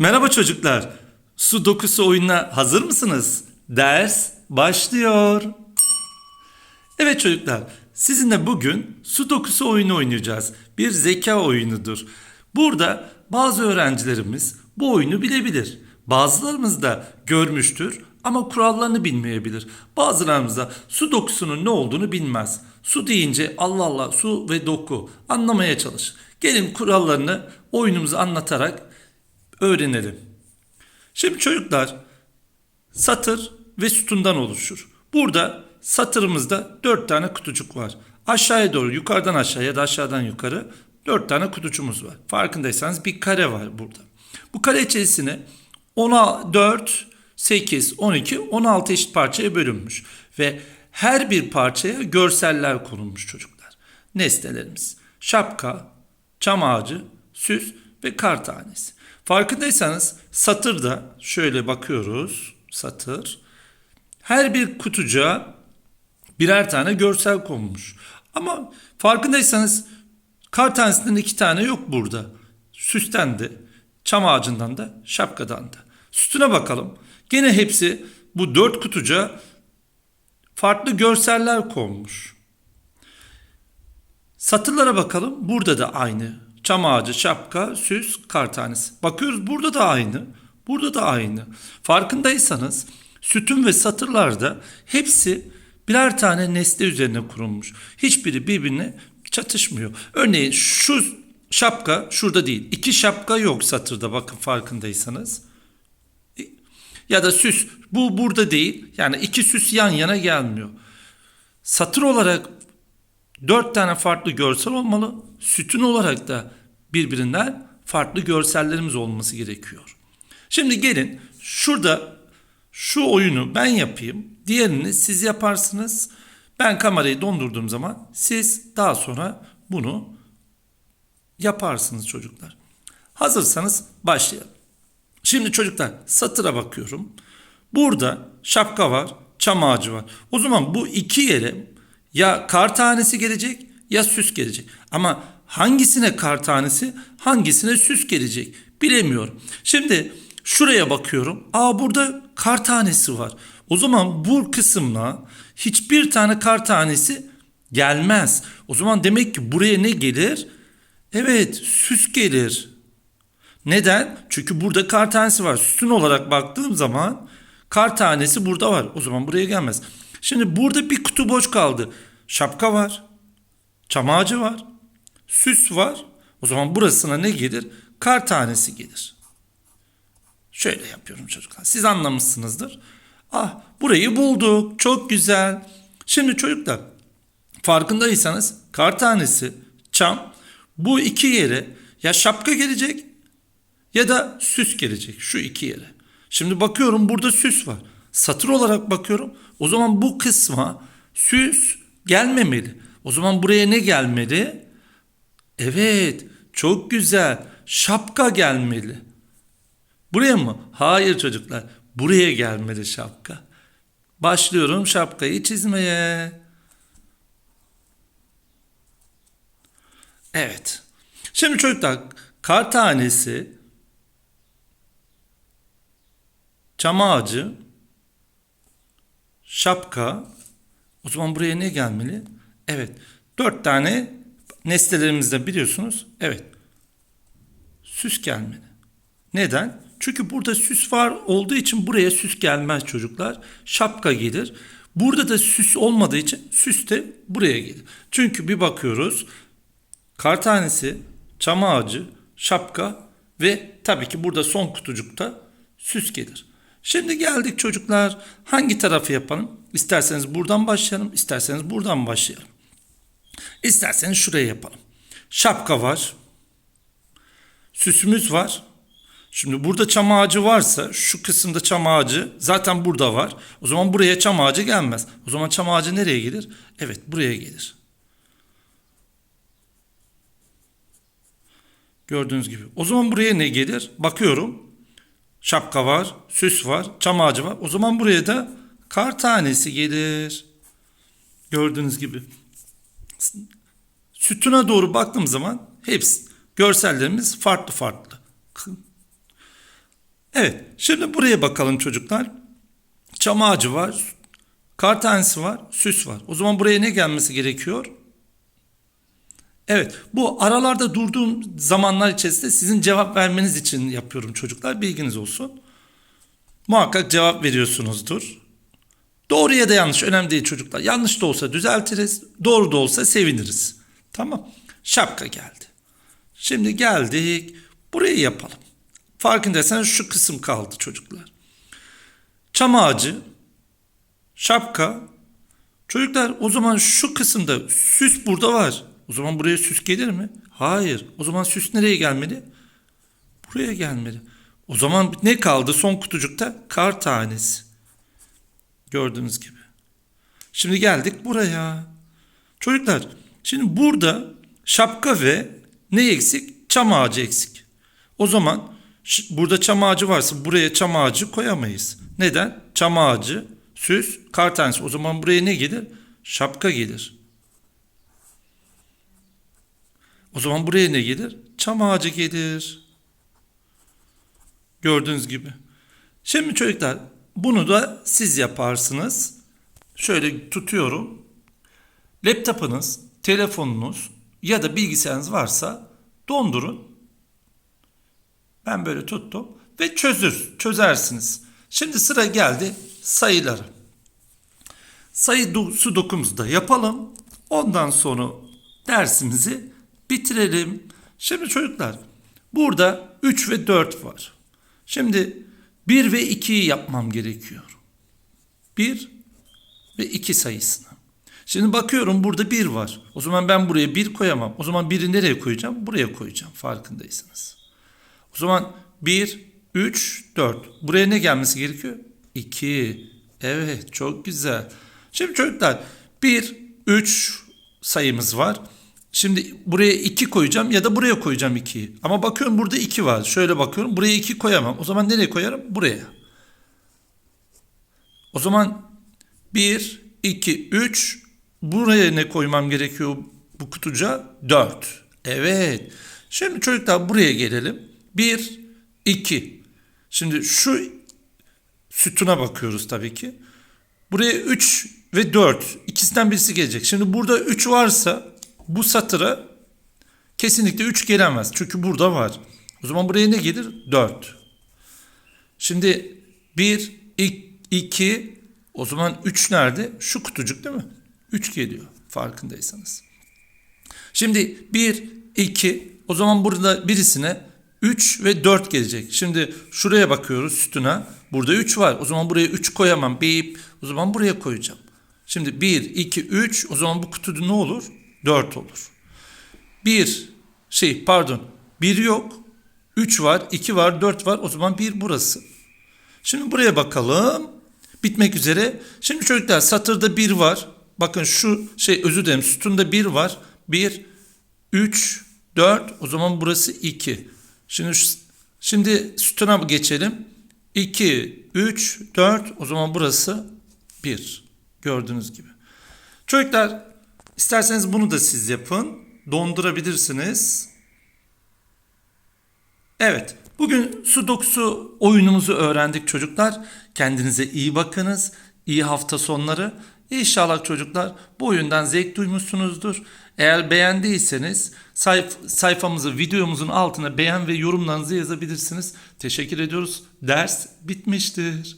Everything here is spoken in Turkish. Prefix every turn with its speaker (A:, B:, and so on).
A: Merhaba çocuklar. Su dokusu oyununa hazır mısınız? Ders başlıyor. Evet çocuklar, sizinle bugün su dokusu oyunu oynayacağız. Bir zeka oyunudur. Burada bazı öğrencilerimiz bu oyunu bilebilir. Bazılarımız da görmüştür ama kurallarını bilmeyebilir. Bazılarımız da su dokusunun ne olduğunu bilmez. Su deyince Allah Allah su ve doku anlamaya çalış. Gelin kurallarını oyunumuzu anlatarak öğrenelim. Şimdi çocuklar satır ve sütundan oluşur. Burada satırımızda dört tane kutucuk var. Aşağıya doğru yukarıdan aşağıya da aşağıdan yukarı dört tane kutucuğumuz var. Farkındaysanız bir kare var burada. Bu kare içerisine 10'a 4, 8, 12, 16 eşit parçaya bölünmüş. Ve her bir parçaya görseller konulmuş çocuklar. Nesnelerimiz şapka, çam ağacı, süs ve kar tanesi. Farkındaysanız satırda şöyle bakıyoruz satır. Her bir kutucuğa birer tane görsel konmuş. Ama farkındaysanız kar tanesinden iki tane yok burada. Süsten de, çam ağacından da, şapkadan da. Sütüne bakalım. Gene hepsi bu dört kutucuğa farklı görseller konmuş. Satırlara bakalım. Burada da aynı. Çam ağacı, şapka, süs, kar tanesi. Bakıyoruz burada da aynı. Burada da aynı. Farkındaysanız sütun ve satırlarda hepsi birer tane nesne üzerine kurulmuş. Hiçbiri birbirine çatışmıyor. Örneğin şu şapka şurada değil. İki şapka yok satırda bakın farkındaysanız. Ya da süs bu burada değil. Yani iki süs yan yana gelmiyor. Satır olarak dört tane farklı görsel olmalı. Sütun olarak da birbirinden farklı görsellerimiz olması gerekiyor. Şimdi gelin şurada şu oyunu ben yapayım. Diğerini siz yaparsınız. Ben kamerayı dondurduğum zaman siz daha sonra bunu yaparsınız çocuklar. Hazırsanız başlayalım. Şimdi çocuklar satıra bakıyorum. Burada şapka var, çam ağacı var. O zaman bu iki yere ya kar tanesi gelecek ya süs gelecek. Ama hangisine kar tanesi, hangisine süs gelecek bilemiyorum. Şimdi şuraya bakıyorum. Aa burada kar tanesi var. O zaman bu kısımla hiçbir tane kar tanesi gelmez. O zaman demek ki buraya ne gelir? Evet, süs gelir. Neden? Çünkü burada kar tanesi var. Sütun olarak baktığım zaman kar tanesi burada var. O zaman buraya gelmez. Şimdi burada bir kutu boş kaldı. Şapka var. Çam ağacı var. Süs var. O zaman burasına ne gelir? Kar tanesi gelir. Şöyle yapıyorum çocuklar. Siz anlamışsınızdır. Ah burayı bulduk. Çok güzel. Şimdi çocuklar farkındaysanız kar tanesi, çam bu iki yere ya şapka gelecek ya da süs gelecek şu iki yere. Şimdi bakıyorum burada süs var. Satır olarak bakıyorum. O zaman bu kısma süs gelmemeli. O zaman buraya ne gelmeli? Evet, çok güzel. Şapka gelmeli. Buraya mı? Hayır çocuklar. Buraya gelmeli şapka. Başlıyorum şapkayı çizmeye. Evet. Şimdi çocuklar kar tanesi, çam ağacı, şapka. O zaman buraya ne gelmeli? Evet. Dört tane nesnelerimizde biliyorsunuz. Evet. Süs gelmeli. Neden? Çünkü burada süs var olduğu için buraya süs gelmez çocuklar. Şapka gelir. Burada da süs olmadığı için süs de buraya gelir. Çünkü bir bakıyoruz. Kar tanesi, çam ağacı, şapka ve tabii ki burada son kutucukta süs gelir. Şimdi geldik çocuklar. Hangi tarafı yapalım? İsterseniz buradan başlayalım, isterseniz buradan başlayalım. İsterseniz şuraya yapalım. Şapka var. Süsümüz var. Şimdi burada çam ağacı varsa şu kısımda çam ağacı zaten burada var. O zaman buraya çam ağacı gelmez. O zaman çam ağacı nereye gelir? Evet buraya gelir. Gördüğünüz gibi. O zaman buraya ne gelir? Bakıyorum. Şapka var, süs var, çam ağacı var. O zaman buraya da kar tanesi gelir. Gördüğünüz gibi. Sütuna doğru baktığım zaman hepsi görsellerimiz farklı farklı. Evet. Şimdi buraya bakalım çocuklar. Çam ağacı var. Kar tanesi var. Süs var. O zaman buraya ne gelmesi gerekiyor? Evet. Bu aralarda durduğum zamanlar içerisinde sizin cevap vermeniz için yapıyorum çocuklar. Bilginiz olsun. Muhakkak cevap veriyorsunuzdur. Doğru ya da yanlış önemli değil çocuklar. Yanlış da olsa düzeltiriz. Doğru da olsa seviniriz. Tamam. Şapka geldi. Şimdi geldik. Burayı yapalım. Farkındaysanız şu kısım kaldı çocuklar. Çam ağacı, şapka. Çocuklar o zaman şu kısımda süs burada var. O zaman buraya süs gelir mi? Hayır. O zaman süs nereye gelmeli? Buraya gelmeli. O zaman ne kaldı son kutucukta? Kar tanesi. Gördüğünüz gibi. Şimdi geldik buraya. Çocuklar şimdi burada şapka ve ne eksik? Çam ağacı eksik. O zaman burada çam ağacı varsa buraya çam ağacı koyamayız. Neden? Çam ağacı, süs, kar tanesi. O zaman buraya ne gelir? Şapka gelir. O zaman buraya ne gelir? Çam ağacı gelir. Gördüğünüz gibi. Şimdi çocuklar bunu da siz yaparsınız. Şöyle tutuyorum. Laptopunuz, telefonunuz ya da bilgisayarınız varsa dondurun. Ben böyle tuttum ve çözür, çözersiniz. Şimdi sıra geldi sayıları. Sayı do- sudokumuz da yapalım. Ondan sonra dersimizi bitirelim. Şimdi çocuklar burada 3 ve 4 var. Şimdi 1 ve 2'yi yapmam gerekiyor. 1 ve 2 sayısını. Şimdi bakıyorum burada 1 var. O zaman ben buraya 1 koyamam. O zaman 1'i nereye koyacağım? Buraya koyacağım farkındaysanız. O zaman 1, 3, 4. Buraya ne gelmesi gerekiyor? 2. Evet çok güzel. Şimdi çocuklar 1, 3 sayımız var. Şimdi buraya 2 koyacağım ya da buraya koyacağım 2'yi. Ama bakıyorum burada 2 var. Şöyle bakıyorum buraya 2 koyamam. O zaman nereye koyarım? Buraya. O zaman 1, 2, 3 buraya ne koymam gerekiyor bu kutuca? 4. Evet. Şimdi çocuklar buraya gelelim. 1, 2. Şimdi şu sütuna bakıyoruz tabii ki. Buraya 3 ve 4. İkisinden birisi gelecek. Şimdi burada 3 varsa bu satıra kesinlikle 3 gelemez. Çünkü burada var. O zaman buraya ne gelir? 4. Şimdi 1, 2, o zaman 3 nerede? Şu kutucuk değil mi? 3 geliyor farkındaysanız. Şimdi 1, 2, o zaman burada birisine 3 ve 4 gelecek. Şimdi şuraya bakıyoruz sütuna. Burada 3 var. O zaman buraya 3 koyamam. Bip. O zaman buraya koyacağım. Şimdi 1, 2, 3. O zaman bu kutuda ne olur? 4 olur. 1 şey pardon 1 yok. 3 var, 2 var, 4 var. O zaman 1 burası. Şimdi buraya bakalım. Bitmek üzere. Şimdi çocuklar satırda 1 var. Bakın şu şey özür dilerim sütunda 1 var. 1, 3, 4. O zaman burası 2. Şimdi şimdi sütuna geçelim. 2, 3, 4. O zaman burası 1. Gördüğünüz gibi. Çocuklar isterseniz bunu da siz yapın. Dondurabilirsiniz. Evet. Bugün Sudoku oyunumuzu öğrendik çocuklar. Kendinize iyi bakınız. İyi hafta sonları. İnşallah çocuklar bu oyundan zevk duymuşsunuzdur. Eğer beğendiyseniz sayf- sayfamızı videomuzun altına beğen ve yorumlarınızı yazabilirsiniz. Teşekkür ediyoruz. Ders bitmiştir.